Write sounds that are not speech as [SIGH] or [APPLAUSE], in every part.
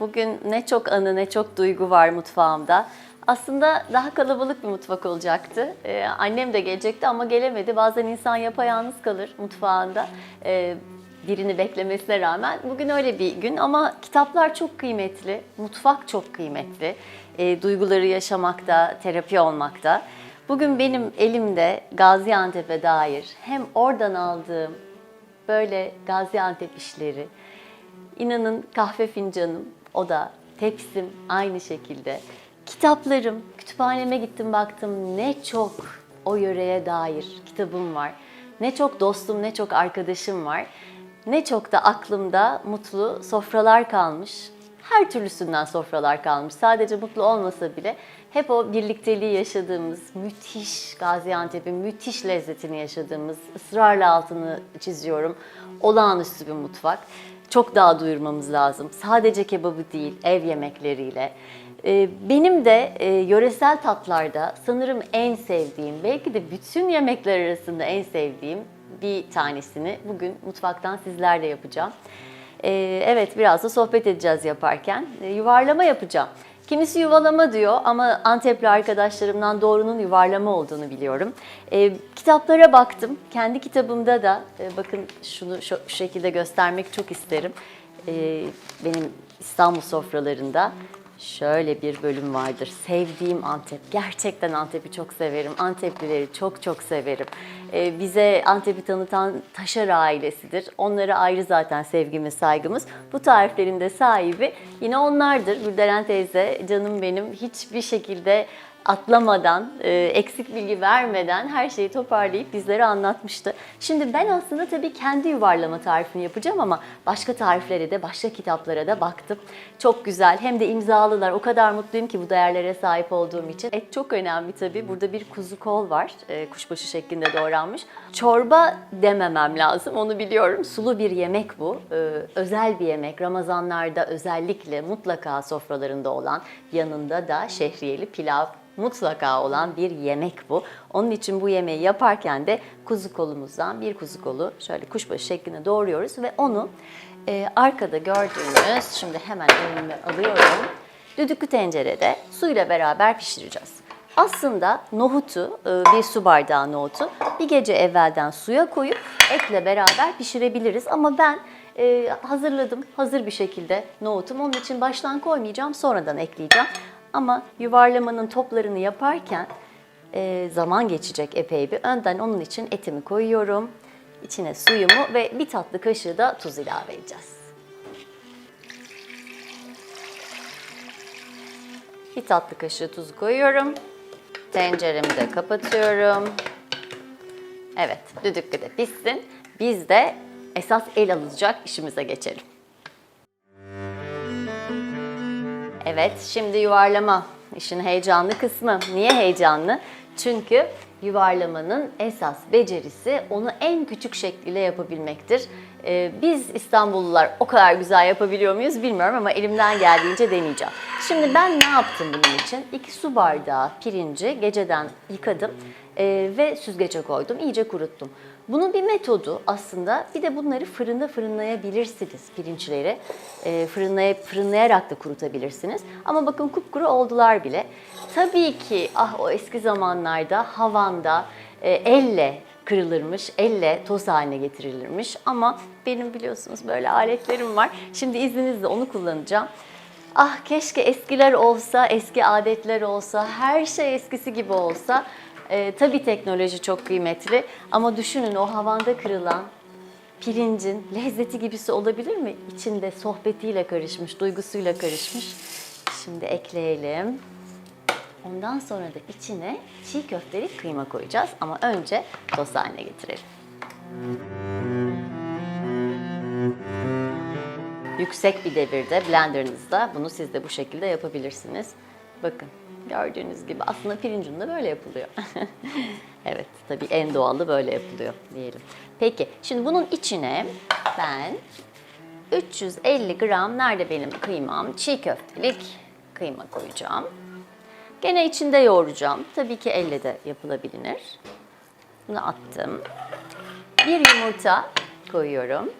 Bugün ne çok anı ne çok duygu var mutfağımda. Aslında daha kalabalık bir mutfak olacaktı. Ee, annem de gelecekti ama gelemedi. Bazen insan yapayalnız kalır mutfağında. Ee, birini beklemesine rağmen. Bugün öyle bir gün ama kitaplar çok kıymetli, mutfak çok kıymetli. Ee, duyguları yaşamakta, terapi olmakta. Bugün benim elimde Gaziantep'e dair hem oradan aldığım böyle Gaziantep işleri, İnanın kahve fincanım, o da tepsim aynı şekilde. Kitaplarım, kütüphaneme gittim baktım ne çok o yöreye dair kitabım var. Ne çok dostum, ne çok arkadaşım var. Ne çok da aklımda mutlu sofralar kalmış. Her türlüsünden sofralar kalmış. Sadece mutlu olmasa bile hep o birlikteliği yaşadığımız, müthiş Gaziantep'in müthiş lezzetini yaşadığımız, ısrarla altını çiziyorum. Olağanüstü bir mutfak çok daha duyurmamız lazım. Sadece kebabı değil, ev yemekleriyle. Ee, Benim de e, yöresel tatlarda sanırım en sevdiğim, belki de bütün yemekler arasında en sevdiğim bir tanesini bugün mutfaktan sizlerle yapacağım. Ee, Evet, biraz da sohbet edeceğiz yaparken. Ee, Yuvarlama yapacağım. Kimisi yuvalama diyor ama Antepli arkadaşlarımdan doğrunun yuvarlama olduğunu biliyorum. Ee, kitaplara baktım. Kendi kitabımda da e, bakın şunu şu, şu şekilde göstermek çok isterim. Ee, benim İstanbul sofralarında şöyle bir bölüm vardır. Sevdiğim Antep. Gerçekten Antep'i çok severim. Anteplileri çok çok severim. Ee, bize Antep'i tanıtan Taşar ailesidir. Onlara ayrı zaten sevgimiz, saygımız. Bu tariflerin de sahibi yine onlardır. Gülderen teyze, canım benim hiçbir şekilde atlamadan, e, eksik bilgi vermeden her şeyi toparlayıp bizlere anlatmıştı. Şimdi ben aslında tabii kendi yuvarlama tarifini yapacağım ama başka tariflere de, başka kitaplara da baktım. Çok güzel. Hem de imzalılar. O kadar mutluyum ki bu değerlere sahip olduğum için. Et çok önemli tabii. Burada bir kuzu kol var. e, Kuşbaşı şeklinde doğranmış. Çorba dememem lazım. Onu biliyorum. Sulu bir yemek bu. E, Özel bir yemek. Ramazanlarda özellikle mutlaka sofralarında olan yanında da şehriyeli pilav mutlaka olan bir yemek bu. Onun için bu yemeği yaparken de kuzu kolumuzdan bir kuzu kolu şöyle kuşbaşı şeklinde doğruyoruz ve onu e, arkada gördüğünüz, şimdi hemen önüme alıyorum, düdüklü tencerede suyla beraber pişireceğiz. Aslında nohutu, e, bir su bardağı nohutu bir gece evvelden suya koyup etle beraber pişirebiliriz. Ama ben e, hazırladım, hazır bir şekilde nohutum. Onun için baştan koymayacağım, sonradan ekleyeceğim. Ama yuvarlamanın toplarını yaparken e, zaman geçecek epey bir. Önden onun için etimi koyuyorum. İçine suyumu ve bir tatlı kaşığı da tuz ilave edeceğiz. Bir tatlı kaşığı tuz koyuyorum. Tenceremi de kapatıyorum. Evet, düdüklü de pişsin. Biz de esas el alacak işimize geçelim. Evet, şimdi yuvarlama işin heyecanlı kısmı. Niye heyecanlı? Çünkü yuvarlamanın esas becerisi onu en küçük şekliyle yapabilmektir. Ee, biz İstanbullular o kadar güzel yapabiliyor muyuz bilmiyorum ama elimden geldiğince deneyeceğim. Şimdi ben ne yaptım bunun için? 2 su bardağı pirinci geceden yıkadım ee, ve süzgece koydum. iyice kuruttum. Bunun bir metodu aslında bir de bunları fırında fırınlayabilirsiniz pirinçleri. E, fırınlayıp fırınlayarak da kurutabilirsiniz. Ama bakın kupkuru oldular bile. Tabii ki ah o eski zamanlarda havanda e, elle kırılırmış, elle toz haline getirilirmiş. Ama benim biliyorsunuz böyle aletlerim var. Şimdi izninizle onu kullanacağım. Ah keşke eskiler olsa, eski adetler olsa, her şey eskisi gibi olsa. Ee, tabii teknoloji çok kıymetli ama düşünün o havanda kırılan pirincin lezzeti gibisi olabilir mi? İçinde sohbetiyle karışmış, duygusuyla karışmış. Şimdi ekleyelim. Ondan sonra da içine çiğ köfteli kıyma koyacağız ama önce toz haline getirelim. Yüksek bir devirde blenderınızda bunu siz de bu şekilde yapabilirsiniz. Bakın gördüğünüz gibi aslında pirinç unu da böyle yapılıyor. [LAUGHS] evet tabii en doğalı böyle yapılıyor diyelim. Peki şimdi bunun içine ben 350 gram nerede benim kıymam? Çiğ köftelik kıyma koyacağım. Gene içinde yoğuracağım. Tabii ki elle de yapılabilir. Bunu attım. Bir yumurta koyuyorum.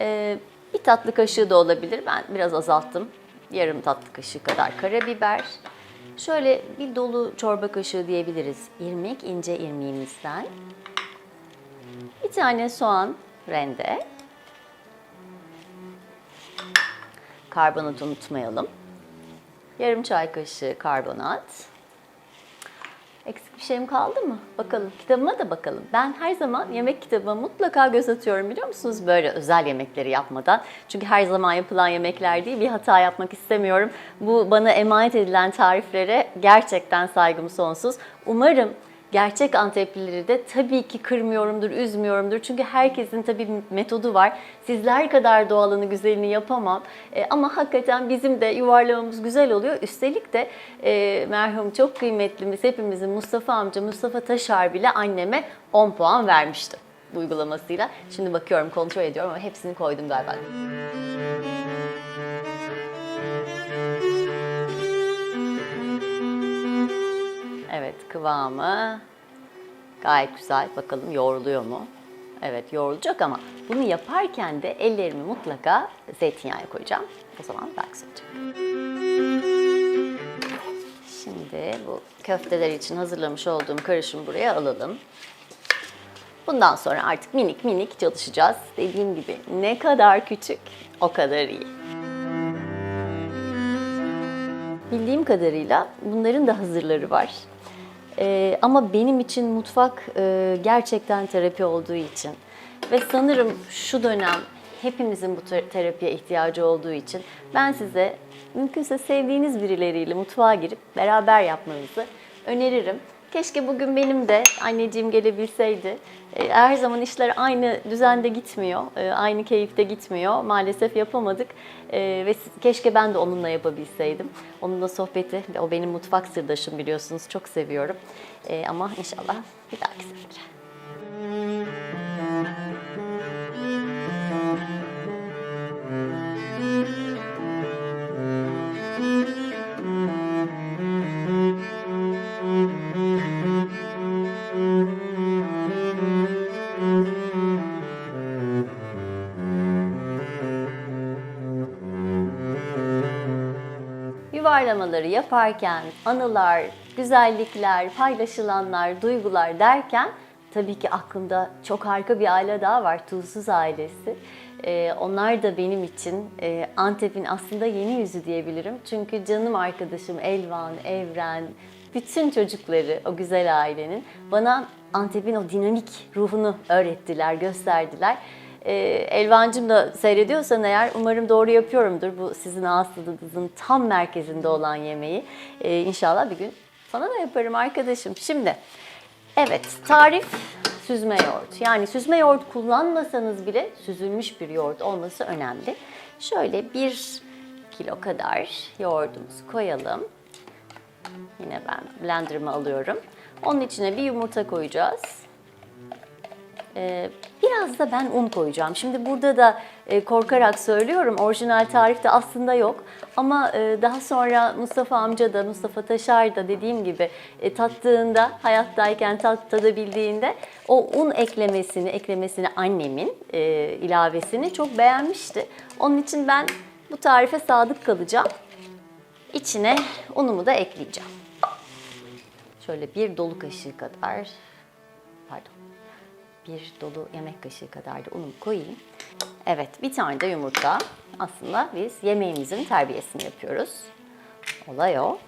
Ee, bir tatlı kaşığı da olabilir. Ben biraz azalttım. Yarım tatlı kaşığı kadar karabiber. Şöyle bir dolu çorba kaşığı diyebiliriz. İrmik, ince irmiğimizden. Bir tane soğan rende. Karbonat unutmayalım. Yarım çay kaşığı karbonat. Eksik bir şeyim kaldı mı? Bakalım. Kitabıma da bakalım. Ben her zaman yemek kitabıma mutlaka göz atıyorum biliyor musunuz? Böyle özel yemekleri yapmadan. Çünkü her zaman yapılan yemekler değil. Bir hata yapmak istemiyorum. Bu bana emanet edilen tariflere gerçekten saygım sonsuz. Umarım Gerçek Anteplileri de tabii ki kırmıyorumdur, üzmüyorumdur. Çünkü herkesin tabii metodu var. Sizler kadar doğalını, güzelini yapamam. E, ama hakikaten bizim de yuvarlamamız güzel oluyor. Üstelik de e, merhum çok kıymetlimiz hepimizin Mustafa amca, Mustafa Taşar bile anneme 10 puan vermişti uygulamasıyla. Şimdi bakıyorum, kontrol ediyorum ama hepsini koydum galiba. Evet kıvamı gayet güzel. Bakalım yoğruluyor mu? Evet yoğrulacak ama bunu yaparken de ellerimi mutlaka zeytinyağı koyacağım. O zaman daha güzel olacak. Şimdi bu köfteler için hazırlamış olduğum karışımı buraya alalım. Bundan sonra artık minik minik çalışacağız. Dediğim gibi ne kadar küçük o kadar iyi. Bildiğim kadarıyla bunların da hazırları var. Ee, ama benim için mutfak e, gerçekten terapi olduğu için ve sanırım şu dönem hepimizin bu te- terapiye ihtiyacı olduğu için ben size mümkünse sevdiğiniz birileriyle mutfağa girip beraber yapmanızı öneririm. Keşke bugün benim de anneciğim gelebilseydi. Ee, Her zaman işler aynı düzende gitmiyor, e, aynı keyifte gitmiyor. Maalesef yapamadık Ee, ve keşke ben de onunla yapabilseydim. Onunla sohbeti, o benim mutfak sırdaşım biliyorsunuz, çok seviyorum. Ama inşallah bir dahaki sefere. Yuvarlamaları yaparken anılar, güzellikler, paylaşılanlar, duygular derken tabii ki aklımda çok harika bir aile daha var. Tuzsuz ailesi. Ee, onlar da benim için e, Antep'in aslında yeni yüzü diyebilirim. Çünkü canım arkadaşım Elvan, Evren, bütün çocukları o güzel ailenin bana Antep'in o dinamik ruhunu öğrettiler, gösterdiler. Ee, Elvancım da seyrediyorsan eğer umarım doğru yapıyorumdur. Bu sizin ağız tadınızın tam merkezinde olan yemeği. Ee, inşallah bir gün sana da yaparım arkadaşım. Şimdi evet tarif süzme yoğurt. Yani süzme yoğurt kullanmasanız bile süzülmüş bir yoğurt olması önemli. Şöyle bir kilo kadar yoğurdumuzu koyalım. Yine ben blenderımı alıyorum. Onun içine bir yumurta koyacağız. Ee, biraz da ben un koyacağım. Şimdi burada da e, korkarak söylüyorum. Orijinal tarifte aslında yok. Ama e, daha sonra Mustafa amca da, Mustafa Taşar da dediğim gibi e, tattığında, hayattayken tat, tadabildiğinde o un eklemesini, eklemesini annemin ilavesini çok beğenmişti. Onun için ben bu tarife sadık kalacağım. İçine unumu da ekleyeceğim. Şöyle bir dolu kaşığı kadar, bir dolu yemek kaşığı kadar da unumu koyayım. Evet, bir tane de yumurta. Aslında biz yemeğimizin terbiyesini yapıyoruz. Olay o.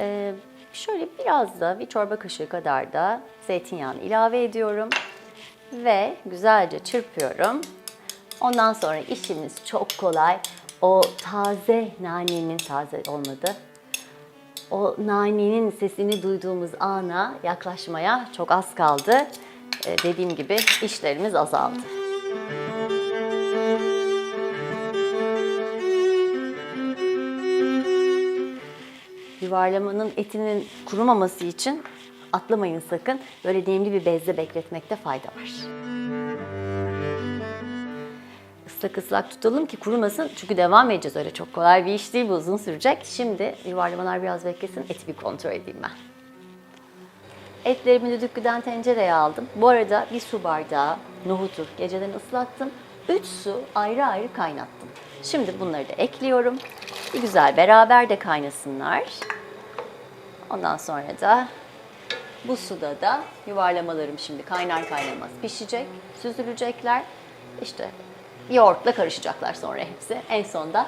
Ee, şöyle biraz da bir çorba kaşığı kadar da zeytinyağını ilave ediyorum. Ve güzelce çırpıyorum. Ondan sonra işimiz çok kolay. O taze nanenin, taze olmadı, o nanenin sesini duyduğumuz ana yaklaşmaya çok az kaldı. Ee, dediğim gibi işlerimiz azaldı. Yuvarlamanın etinin kurumaması için atlamayın sakın. Böyle nemli bir bezde bekletmekte fayda var. Islak ıslak tutalım ki kurumasın. Çünkü devam edeceğiz öyle çok kolay bir iş değil bu uzun sürecek. Şimdi yuvarlamalar biraz beklesin eti bir kontrol edeyim ben. Etlerimi düdüklüden tencereye aldım. Bu arada bir su bardağı nohutu geceden ıslattım. 3 su ayrı ayrı kaynattım. Şimdi bunları da ekliyorum. Bir güzel beraber de kaynasınlar. Ondan sonra da bu suda da yuvarlamalarım şimdi kaynar kaynamaz pişecek, süzülecekler. İşte yoğurtla karışacaklar sonra hepsi. En sonda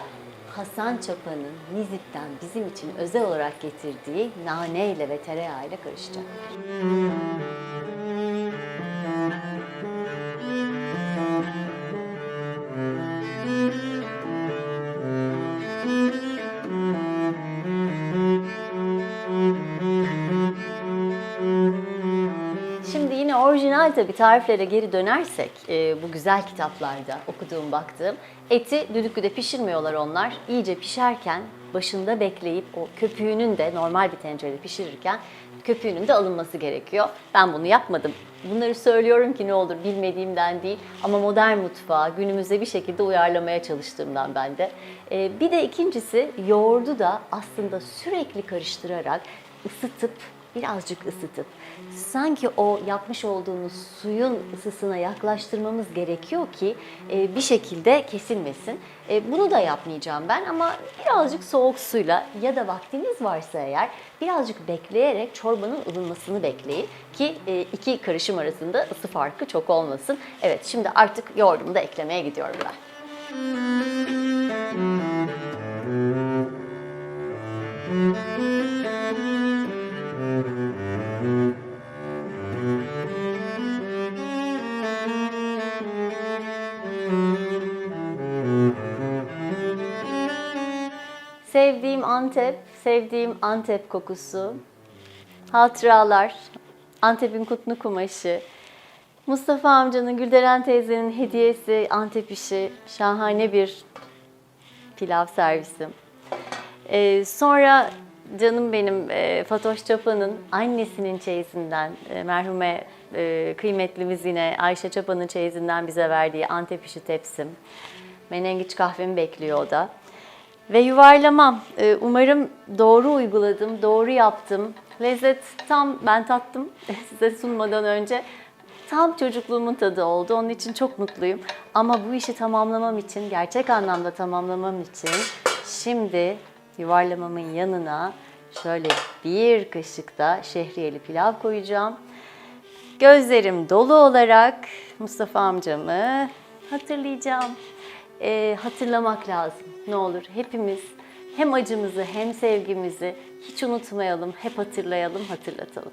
Hasan Çapa'nın Nizip'ten bizim için özel olarak getirdiği nane ile ve tereyağı ile karışacak. Tabii tariflere geri dönersek e, bu güzel kitaplarda okuduğum baktığım eti düdüklüde pişirmiyorlar onlar. İyice pişerken başında bekleyip o köpüğünün de normal bir tencerede pişirirken köpüğünün de alınması gerekiyor. Ben bunu yapmadım. Bunları söylüyorum ki ne olur bilmediğimden değil ama modern mutfağı günümüze bir şekilde uyarlamaya çalıştığımdan ben de. E, bir de ikincisi yoğurdu da aslında sürekli karıştırarak ısıtıp birazcık ısıtıp sanki o yapmış olduğumuz suyun ısısına yaklaştırmamız gerekiyor ki e, bir şekilde kesilmesin. E, bunu da yapmayacağım ben ama birazcık soğuk suyla ya da vaktiniz varsa eğer birazcık bekleyerek çorbanın ılınmasını bekleyin ki e, iki karışım arasında ısı farkı çok olmasın. Evet şimdi artık yoğurdumu da eklemeye gidiyorum ben. Sevdiğim Antep, sevdiğim Antep kokusu, hatıralar, Antep'in kutlu kumaşı, Mustafa amcanın, Gülderen teyzenin hediyesi, Antep işi, şahane bir pilav servisim. Ee, sonra canım benim e, Fatoş Çapa'nın annesinin çeyizinden, e, merhume e, kıymetlimiz yine Ayşe Çapa'nın çeyizinden bize verdiği Antep işi tepsim. Menengiç kahvemi bekliyor o da. Ve yuvarlamam. Ee, Umarım doğru uyguladım, doğru yaptım. Lezzet tam ben tattım [LAUGHS] size sunmadan önce. Tam çocukluğumun tadı oldu. Onun için çok mutluyum. Ama bu işi tamamlamam için, gerçek anlamda tamamlamam için şimdi yuvarlamamın yanına şöyle bir kaşık da şehriyeli pilav koyacağım. Gözlerim dolu olarak Mustafa amcamı hatırlayacağım. Ee, hatırlamak lazım. Ne olur hepimiz hem acımızı hem sevgimizi hiç unutmayalım, hep hatırlayalım, hatırlatalım.